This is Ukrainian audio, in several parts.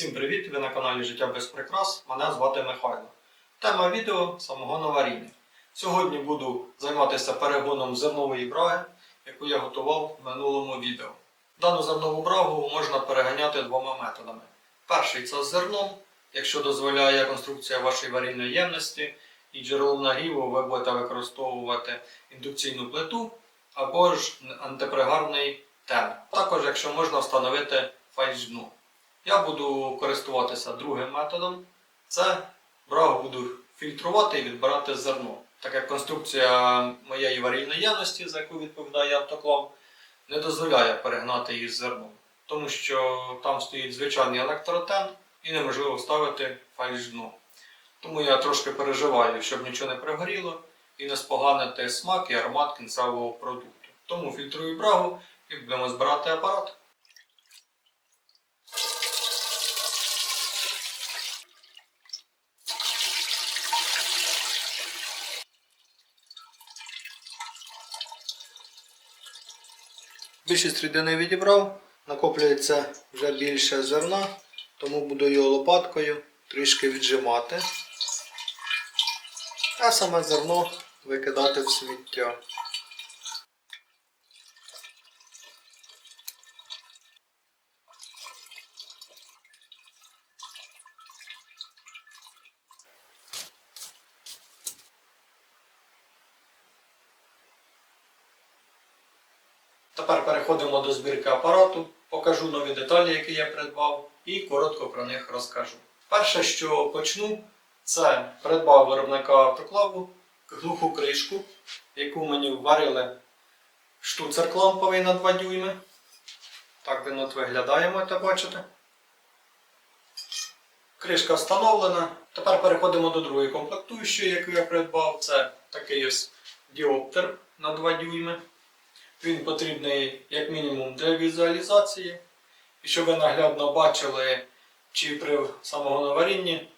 Всім привіт! Ви на каналі Життя без прикрас. Мене звати Михайло. Тема відео самогоноваріння. Сьогодні буду займатися перегоном зернової браги, яку я готував в минулому відео. Дану зернову брагу можна переганяти двома методами. Перший це з зерном, якщо дозволяє конструкція вашої варільної ємності і джерелом нагріву ви будете використовувати індукційну плиту або ж антипригарний тен. Також, якщо можна встановити фальш-дно. Я буду користуватися другим методом. Це брагу буду фільтрувати і відбирати зерно. Так як конструкція моєї варільної ємності, за яку відповідає автоклав, не дозволяє перегнати її з зерном. Тому що там стоїть звичайний електротен і неможливо вставити фальш дно. Тому я трошки переживаю, щоб нічого не пригоріло і не споганити смак і аромат кінцевого продукту. Тому фільтрую брагу і будемо збирати апарат. Більшість рідини відібрав, накоплюється вже більше зерна, тому буду його лопаткою трішки віджимати, а саме зерно викидати в сміття. Тепер переходимо до збірки апарату, покажу нові деталі, які я придбав, і коротко про них розкажу. Перше, що почну, це придбав виробника автоклаву глуху кришку, яку мені варили штуцер кламповий на 2 дюйми. Так він от виглядає, можете бачити. Кришка встановлена. Тепер переходимо до другої комплектуючої, яку я придбав. Це такий ось діоптер на 2 дюйми. Він потрібний як мінімум для візуалізації. І щоб ви наглядно бачили, чи при самогоноварінні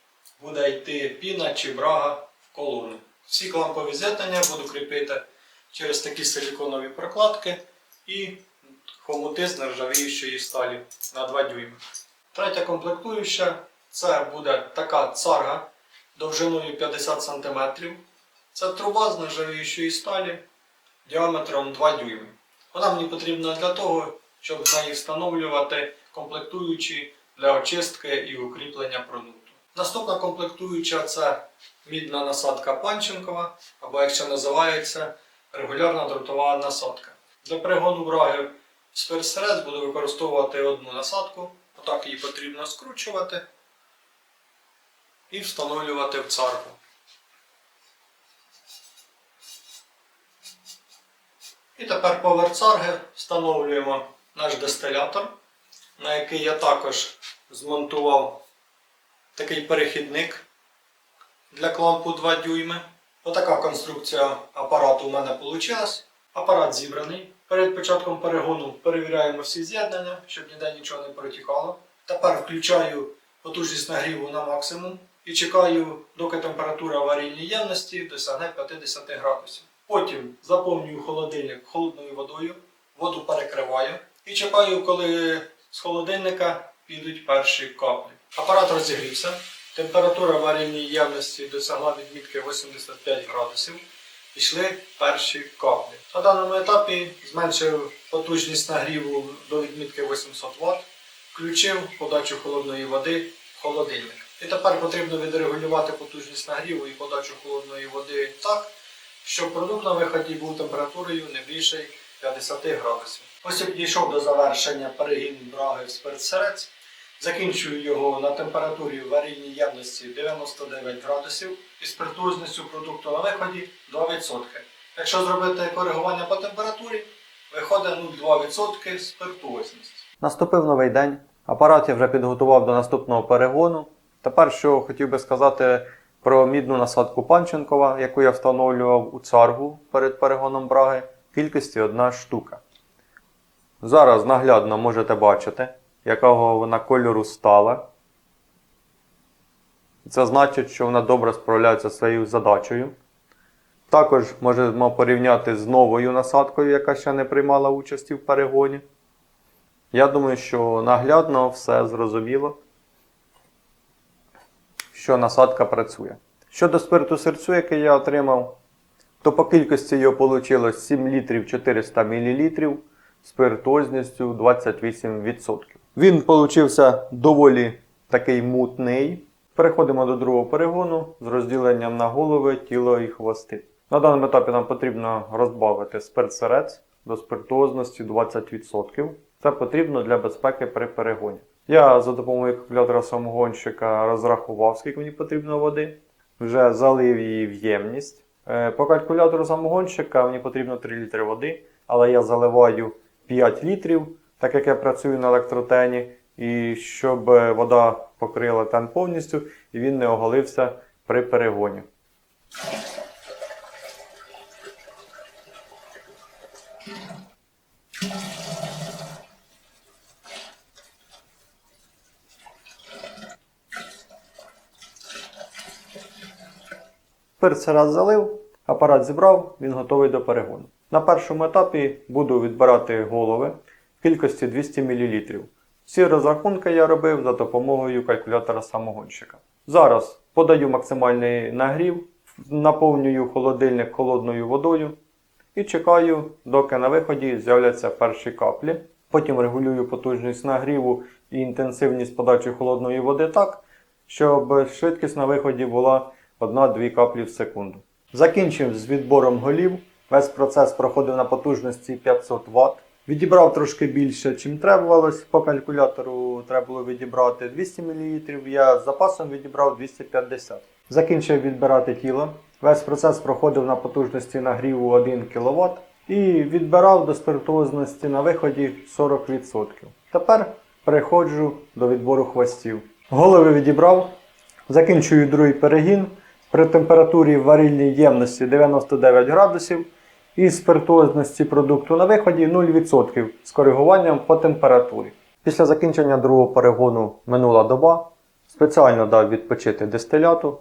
буде йти піна чи брага в колони. Всі клампові з'єднання буду кріпити через такі силіконові прокладки і хомути з нержавіючої сталі на 2 дюйми. Третя комплектуюча це буде така царга довжиною 50 см. Це труба з нержавіючої сталі діаметром 2 дюйми. Вона мені потрібна для того, щоб з неї встановлювати комплектуючі для очистки і укріплення продукту. Наступна комплектуюча це мідна насадка панченкова, або як ще називається регулярна дротова насадка. Для пригону браги спирсерез буду використовувати одну насадку. Отак її потрібно скручувати і встановлювати в царку. І тепер поверх царги встановлюємо наш дистилятор, на який я також змонтував такий перехідник для клампу 2 дюйми. Отака конструкція апарату у мене вийшла. Апарат зібраний. Перед початком перегону перевіряємо всі з'єднання, щоб ніде нічого не протікало. Тепер включаю потужність нагріву на максимум і чекаю, доки температура варільній ємності досягне 50 градусів. Потім заповнюю холодильник холодною водою, воду перекриваю і чекаю, коли з холодильника підуть перші каплі. Апарат розігрівся. Температура варільній ємності досягла відмітки 85 градусів. Пішли перші каплі. На даному етапі зменшив потужність нагріву до відмітки 800 Вт, включив подачу холодної води в холодильник. І тепер потрібно відрегулювати потужність нагріву і подачу холодної води так, щоб продукт на виході був температурою не більше 50 градусів. Ось я підійшов до завершення перегін браги в спиртсерець. Закінчую його на температурі варільній ємності 99 градусів і спиртуозністю продукту на виході 2%. Якщо зробити коригування по температурі, виходить 0,2% спиртуозність. Наступив новий день. Апарат я вже підготував до наступного перегону. Тепер що хотів би сказати про мідну насадку Панченкова, яку я встановлював у царгу перед перегоном браги, кількості одна штука. Зараз наглядно можете бачити, якого вона кольору стала. Це значить, що вона добре справляється зі своєю задачею. Також можемо порівняти з новою насадкою, яка ще не приймала участі в перегоні. Я думаю, що наглядно все зрозуміло. Що насадка працює. Щодо спирту серцю, який я отримав, то по кількості його вийшло 7 літрів 400 мл спиртозністю 28%. Він получився доволі такий мутний. Переходимо до другого перегону з розділенням на голови, тіло і хвости. На даному етапі нам потрібно розбавити спирт-серець до спиртозності 20%. Це потрібно для безпеки при перегоні. Я за допомогою калькулятора самогонщика розрахував, скільки мені потрібно води. Вже залив її в ємність. Е, По калькулятору самогонщика мені потрібно 3 літри води, але я заливаю 5 літрів, так як я працюю на електротені, і щоб е, вода покрила тен повністю і він не оголився при перегоні. Перця раз залив, апарат зібрав, він готовий до перегону. На першому етапі буду відбирати голови в кількості 200 мл. Всі розрахунки я робив за допомогою калькулятора самогонщика. Зараз подаю максимальний нагрів, наповнюю холодильник холодною водою і чекаю, доки на виході з'являться перші каплі. Потім регулюю потужність нагріву і інтенсивність подачі холодної води так, щоб швидкість на виході була 1-2 каплі в секунду. Закінчив з відбором голів. Весь процес проходив на потужності 500 Вт. Відібрав трошки більше, чим требувалось. По калькулятору треба було відібрати 200 мл, я з запасом відібрав 250 Закінчив відбирати тіло. Весь процес проходив на потужності нагріву 1 кВт і відбирав до спиртозності на виході 40%. Тепер переходжу до відбору хвостів. Голови відібрав, закінчую другий перегін при температурі в варильній ємності 99 градусів і спиртозності продукту на виході 0% з коригуванням по температурі. Після закінчення другого перегону минула доба. Спеціально дав відпочити дистиляту,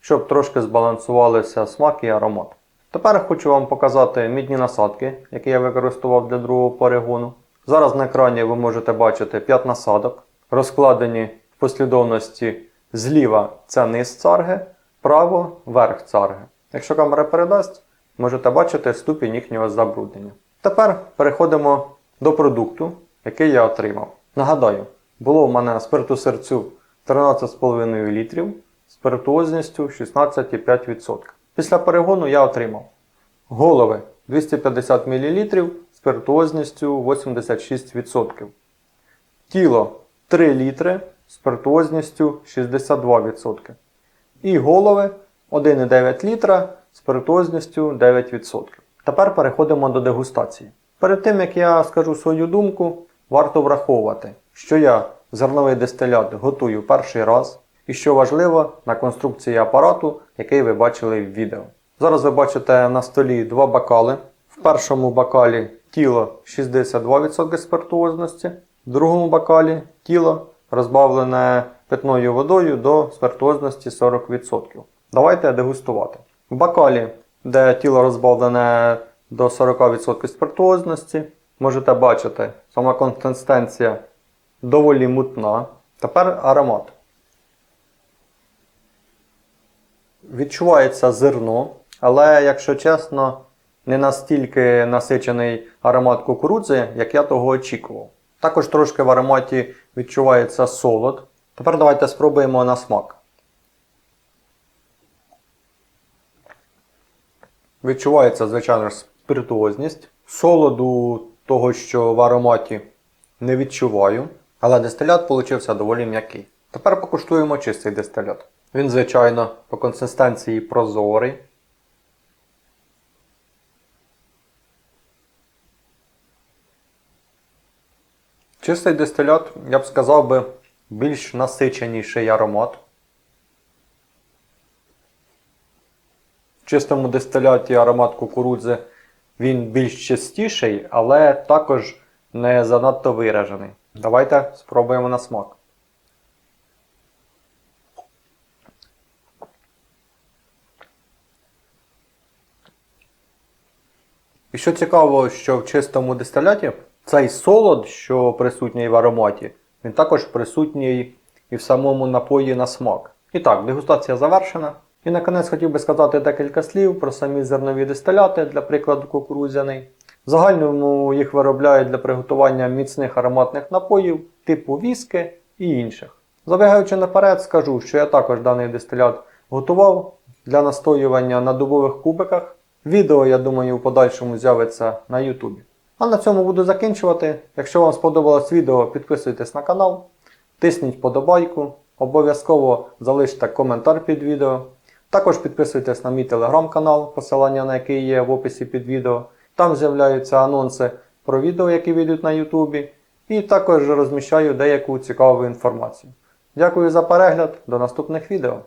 щоб трошки збалансувалися смак і аромат. Тепер хочу вам показати мідні насадки, які я використовував для другого перегону. Зараз на екрані ви можете бачити 5 насадок, розкладені в послідовності зліва це низ царги, право верх царги. Якщо камера передасть, можете бачити ступінь їхнього забруднення. Тепер переходимо до продукту, який я отримав. Нагадаю, було в мене спирту серцю 13,5 літрів, спиртуозністю 16,5%. Після перегону я отримав голови 250 мл спиртуозністю 86%. Тіло 3 літри спиртуозністю 62%. І голови 1,9 літра спиртуозністю 9%. Тепер переходимо до дегустації. Перед тим як я скажу свою думку, варто враховувати, що я зерновий дистилят готую перший раз, і що важливо на конструкції апарату, який ви бачили в відео. Зараз ви бачите на столі два бокали. В першому бокалі тіло 62% спиртуозності, в другому бокалі тіло розбавлене питною водою до спиртуозності 40%. Давайте дегустувати. В бокалі, де тіло розбавлене до 40% спиртуозності, можете бачити, сама консистенція доволі мутна. Тепер аромат. Відчувається зерно, але, якщо чесно, не настільки насичений аромат кукурудзи, як я того очікував. Також трошки в ароматі відчувається солод. Тепер давайте спробуємо на смак. Відчувається, звичайно ж, спиртуозність. Солоду того, що в ароматі не відчуваю. Але дистилят получився доволі м'який. Тепер покуштуємо чистий дистилят. Він, звичайно, по консистенції прозорий. Чистий дистилят, я б сказав би, більш насиченіший аромат. В чистому дистиляті аромат кукурудзи він більш чистіший, але також не занадто виражений. Давайте спробуємо на смак. І що цікаво, що в чистому дистиляті цей солод, що присутній в ароматі, він також присутній і в самому напої на смак. І так, дегустація завершена. І на кінець хотів би сказати декілька слів про самі зернові дистиляти, для прикладу кукурудзяний. В загальному їх виробляють для приготування міцних ароматних напоїв, типу віски і інших. Забігаючи наперед, скажу, що я також даний дистилят готував для настоювання на дубових кубиках. Відео, я думаю, в подальшому з'явиться на YouTube. А на цьому буду закінчувати. Якщо вам сподобалось відео, підписуйтесь на канал, тисніть вподобайку, обов'язково залиште коментар під відео. Також підписуйтесь на мій телеграм-канал, посилання на який є в описі під відео. Там з'являються анонси про відео, які вийдуть на Ютубі. І також розміщаю деяку цікаву інформацію. Дякую за перегляд, до наступних відео.